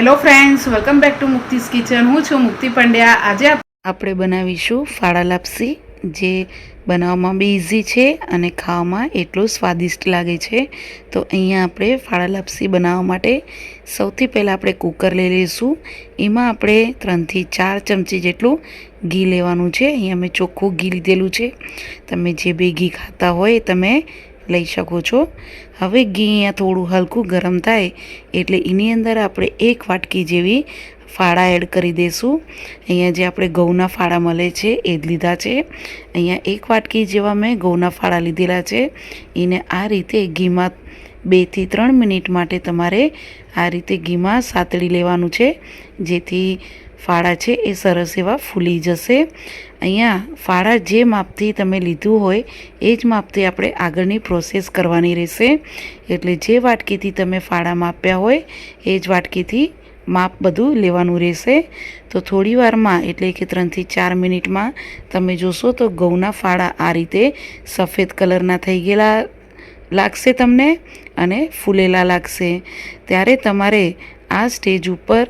Hello friends welcome back to Mukti's kitchen હું છું મુક્તિ પંડ્યા. આજે આપણે બનાવીશું ફાળા લાપસી, જે બનાવવામાં બી ઇઝી છે અને ખાવામાં એટલું સ્વાદિષ્ટ લાગે છે. તો અહીંયા આપણે ફાળા લાપસી બનાવવા માટે સૌથી પહેલાં આપણે કુકર લઈ લઈશું. એમાં આપણે ત્રણથી ચાર ચમચી જેટલું ઘી લેવાનું છે. અહીંયા મેં ચોખ્ખું ઘી લીધેલું છે. તમે જે બે ઘી ખાતા હોય તમે લઈ શકો છો. હવે ઘી અહીંયા થોડું હલકું ગરમ થાય એટલે એની અંદર આપણે એક વાટકી જેવી ફાળા એડ કરી દઈશું અહીંયા જે આપણે ઘઉંના ફાળા મળે છે એ જ લીધા છે. અહીંયા એક વાટકી જેવા મેં ઘઉંના ફાળા લીધેલા છે. એને આ રીતે ઘીમાં બેથી ત્રણ મિનિટ માટે તમારે આ રીતે ઘીમાં સાતળી લેવાનું છે. જેથી ફાળા છે એ સરસ એવા ફૂલી જશે. અહીંયા ફાળા જે માપથી તમે લીધું હોય, એ જ માપથી આપણે આગળની પ્રોસેસ કરવાની રહેશે. એટલે જે વાટકીથી તમે ફાળા માપ્યા હોય, એ જ વાટકીથી માપ બધું લેવાનું રહેશે. તો થોડી વારમાં, એટલે કે ત્રણથી ચાર મિનિટમાં, તમે જોશો તો ઘઉંના ફાળા આ રીતે સફેદ કલરના થઈ ગયેલા લાગશે તમને અને ફૂલેલા લાગશે. ત્યારે તમારે આ સ્ટેજ ઉપર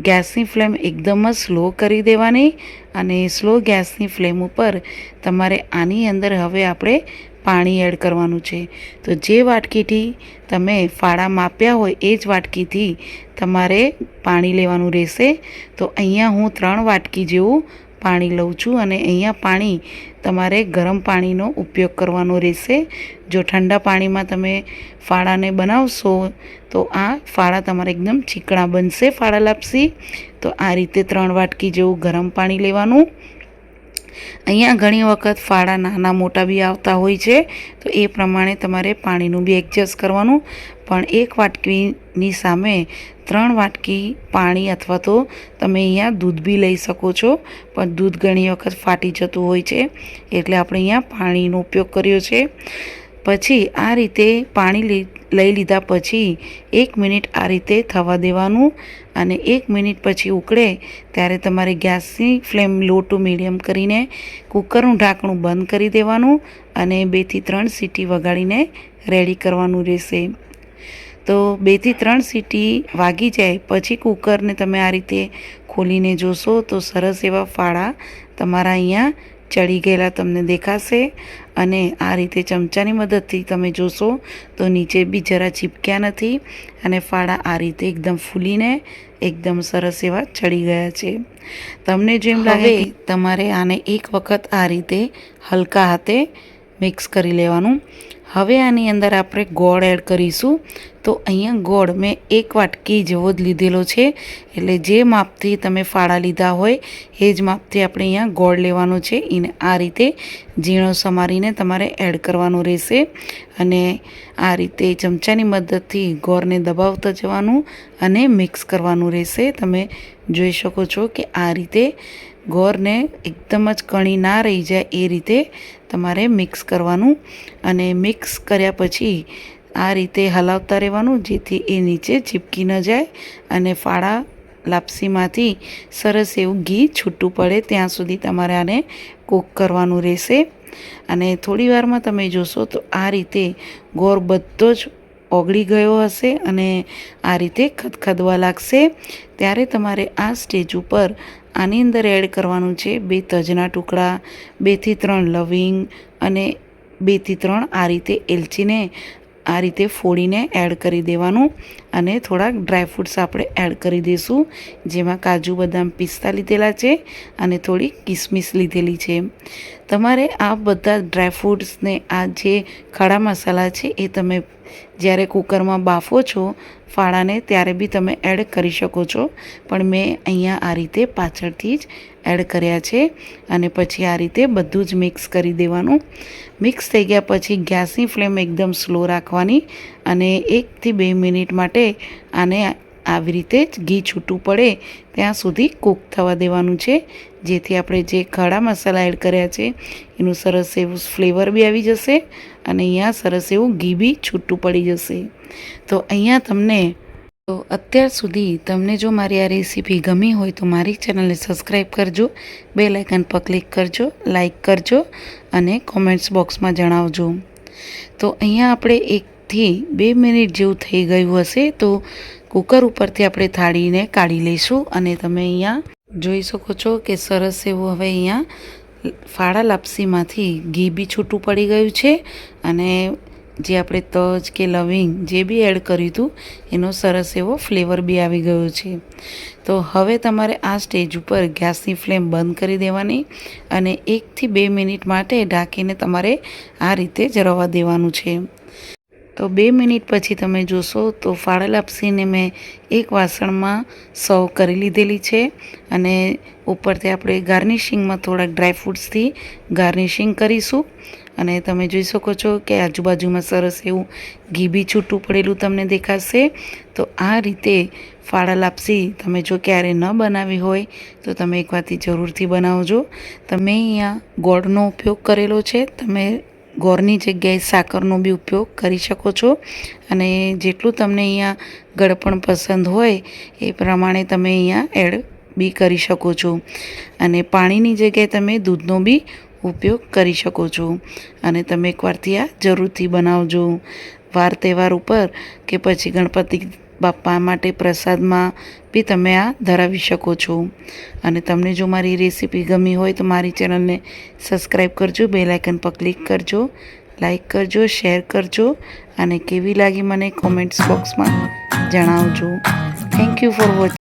ગેસની ફ્લેમ એકદમ જ સ્લો કરી દેવાની અને સ્લો ગેસની ફ્લેમ ઉપર તમારે આની અંદર હવે આપણે પાણી એડ કરવાનું છે. તો જે વાટકીથી તમે ફાળા માપ્યા હોય એ જ વાટકીથી તમારે પાણી લેવાનું રહેશે. તો અહીંયા હું ત્રણ વાટકી જેવું પાણી લઉં છું અને અહીંયા પાણી તમારે ગરમ પાણીનો ઉપયોગ કરવાનો રહેશે. જો ઠંડા પાણીમાં તમે ફાળાને બનાવશો, તો આ ફાળા તમારે એકદમ ચીકણા બનશે, ફાળા લાપસી. તો આ રીતે ત્રણ વાટકી જેવું ગરમ પાણી લેવાનું. અહીંયા ઘણી વખત ફાળા નાના મોટા બી આવતા હોય છે, તો એ પ્રમાણે તમારે પાણીનું બી એડજસ્ટ કરવાનું. પણ એક વાટકીની સામે ત્રણ વાટકી પાણી અથવા તો તમે અહીંયા દૂધ બી લઈ શકો છો, પણ દૂધ ઘણી વખત ફાટી જતું હોય છે, એટલે આપણે અહીંયા પાણીનો ઉપયોગ કર્યો છે. પછી આ રીતે પાણી લઈ લીધા પછી એક મિનિટ આ રીતે થવા દેવાનું અને એક મિનિટ પછી ઉકળે ત્યારે તમારે ગેસની ફ્લેમ લો ટુ મીડિયમ કરીને કુકરનું ઢાંકણું બંધ કરી દેવાનું અને બેથી ત્રણ સીટી વગાડીને રેડી કરવાનું રહેશે. તો બેથી ત્રણ સીટી વાગી જાય પછી કુકરને તમે આ રીતે ખોલીને જોશો તો સરસ એવા ફાળા તમારા અહીંયા ચડી ગયેલા તમને દેખાશે અને આ રીતે ચમચાની મદદથી તમે જોશો તો નીચે બી જરા ચીપક્યા નથી અને ફાળા આ રીતે એકદમ ફૂલીને એકદમ સરસ એવા ચડી ગયા છે. તમને જેમ લાગે તમારે આને એક વખત આ રીતે હલકા હાથે મિક્સ કરી લેવાનું. હવે આની અંદર આપણે ગોળ એડ કરીશું. તો અહીંયા ગોળ મેં એક વાટકી જેવો જ લીધેલો છે. એટલે જે માપથી તમે ફાળા લીધા હોય, એ જ માપથી આપણે અહીંયા ગોળ લેવાનો છે. એને આ રીતે ઝીણો સમારીને તમારે એડ કરવાનો રહેશે. અને આ રીતે ચમચાની મદદથી ગોળને દબાવતા જવાનું અને મિક્સ કરવાનું રહેશે. તમે જોઈ શકો છો કે આ રીતે ગોળને એકદમ જ કણી ના રહી જાય એ રીતે તમારે મિક્સ કરવાનું અને મિક્સ કર્યા પછી આ રીતે હલાવતા રહેવાનું જેથી એ નીચે ચીપકી ન જાય અને ફાળા લાપસીમાંથી સરસ એવું ઘી છૂટું પડે ત્યાં સુધી તમારે આને કૂક કરવાનું રહેશે. અને થોડી વારમાં તમે જોશો તો આ રીતે ગોર બધો જ ઓગળી ગયો હશે અને આ રીતે ખદખદવા લાગશે. ત્યારે તમારે આ સ્ટેજ ઉપર આની અંદર એડ કરવાનું છે બે તજના ટુકડા, બેથી ત્રણ લવિંગ અને બેથી ત્રણ આ રીતે એલચીને, આ રીતે ફોડીને એડ કરી દેવાનું અને થોડાક ડ્રાયફ્રૂટ્સ આપણે એડ કરી દઈશું, જેમાં કાજુ, બદામ પિસ્તા લીધેલા છે અને થોડી કિસમિસ લીધેલી છે. તમારે આ બધા ડ્રાયફ્રૂટ્સને આ જે ખડા મસાલા છે એ તમે જ્યારે કુકરમાં બાફો છો ફાળાને ત્યારે બી તમે એડ કરી શકો છો. પણ મેં અહીંયા આ રીતે પાછળથી જ એડ કર્યા છે અને પછી આ રીતે બધું જ મિક્સ કરી દેવાનું. મિક્સ થઈ ગયા પછી ગેસની ફ્લેમ એકદમ સ્લો રાખવાની અને એકથી બે મિનિટ માટે આને આવી રીતે જ ઘી છૂટું પડે ત્યાં સુધી કૂક થવા દેવાનું છે. જેથી આપણે જે ખાડા મસાલા એડ કર્યા છે, એનું સરસ એવું ફ્લેવર બી આવી જશે અને અહીંયા સરસ એવું ઘી બી છૂટું પડી જશે. તો અહીંયા તમને, તો અત્યાર સુધી તમને જો મારી આ રેસીપી ગમી હોય તો મારી ચેનલને સબસ્ક્રાઈબ કરજો બે લાઇકન પર ક્લિક કરજો, લાઇક કરજો અને કોમેન્ટ્સ બોક્સમાં જણાવજો. તો અહીંયા આપણે એકથી બે મિનિટ જેવું થઈ ગયું હશે, તો કુકર ઉપરથી આપણે થાળીને કાઢી લઈશું અને તમે અહીંયા જોઈ શકો છો કે સરસ એવું હવે અહીંયા ફાળા લાપસીમાંથી ઘી બી છૂટું પડી ગયું છે અને જે આપણે તજ કે લવિંગ જે બી એડ કર્યું હતું, એનો સરસ એવો ફ્લેવર બી આવી ગયો છે. તો હવે તમારે આ સ્ટેજ ઉપર ગેસની ફ્લેમ બંધ કરી દેવાની અને એકથી બે મિનિટ માટે ઢાંકીને તમારે આ રીતે જ રવા દેવાનું છે. તો બે મિનિટ પછી તમે જોશો તો ફાળા લાપસીને મેં એક વાસણમાં સર્વ કરી લીધેલી છે અને ઉપરથી આપણે ગાર્નિશિંગમાં થોડાક ડ્રાયફ્રૂટ્સથી ગાર્નિશિંગ કરીશું. અને તમે જોઈ શકો છો કે આજુબાજુમાં સરસ એવું ઘી છૂટું પડેલું તમને દેખાશે. તો આ રીતે ફાળા લાપસી તમે જો ક્યારે ન બનાવી હોય તો તમે એકવારથી જરૂરથી બનાવજો. તમે અહીંયા ગોળનો ઉપયોગ કરેલો છે. તમે ગોળની જગ્યાએ સાકરનો બી ઉપયોગ કરી શકો છો. અને જેટલું તમને અહીંયા ગળપણ પસંદ હોય, એ પ્રમાણે તમે અહીંયા એડ બી કરી શકો છો. અને પાણીની જગ્યાએ તમે દૂધનો બી ઉપયોગ કરી શકો છો. અને તમે એકવારથી આ જરૂરથી બનાવજો. વાર તહેવાર ઉપર કે પછી ગણપતિ બાપા માટે પ્રસાદમાં બી તમે આ ધરાવી શકો છો. અને તમને જો મારી રેસીપી ગમી હોય તો મારી ચેનલને સબસ્ક્રાઈબ કરજો બે લાઇકન પર ક્લિક કરજો, લાઇક કરજો, શેર કરજો અને કેવી લાગી મને કોમેન્ટ્સ બોક્સમાં જણાવજો. Thank you for watching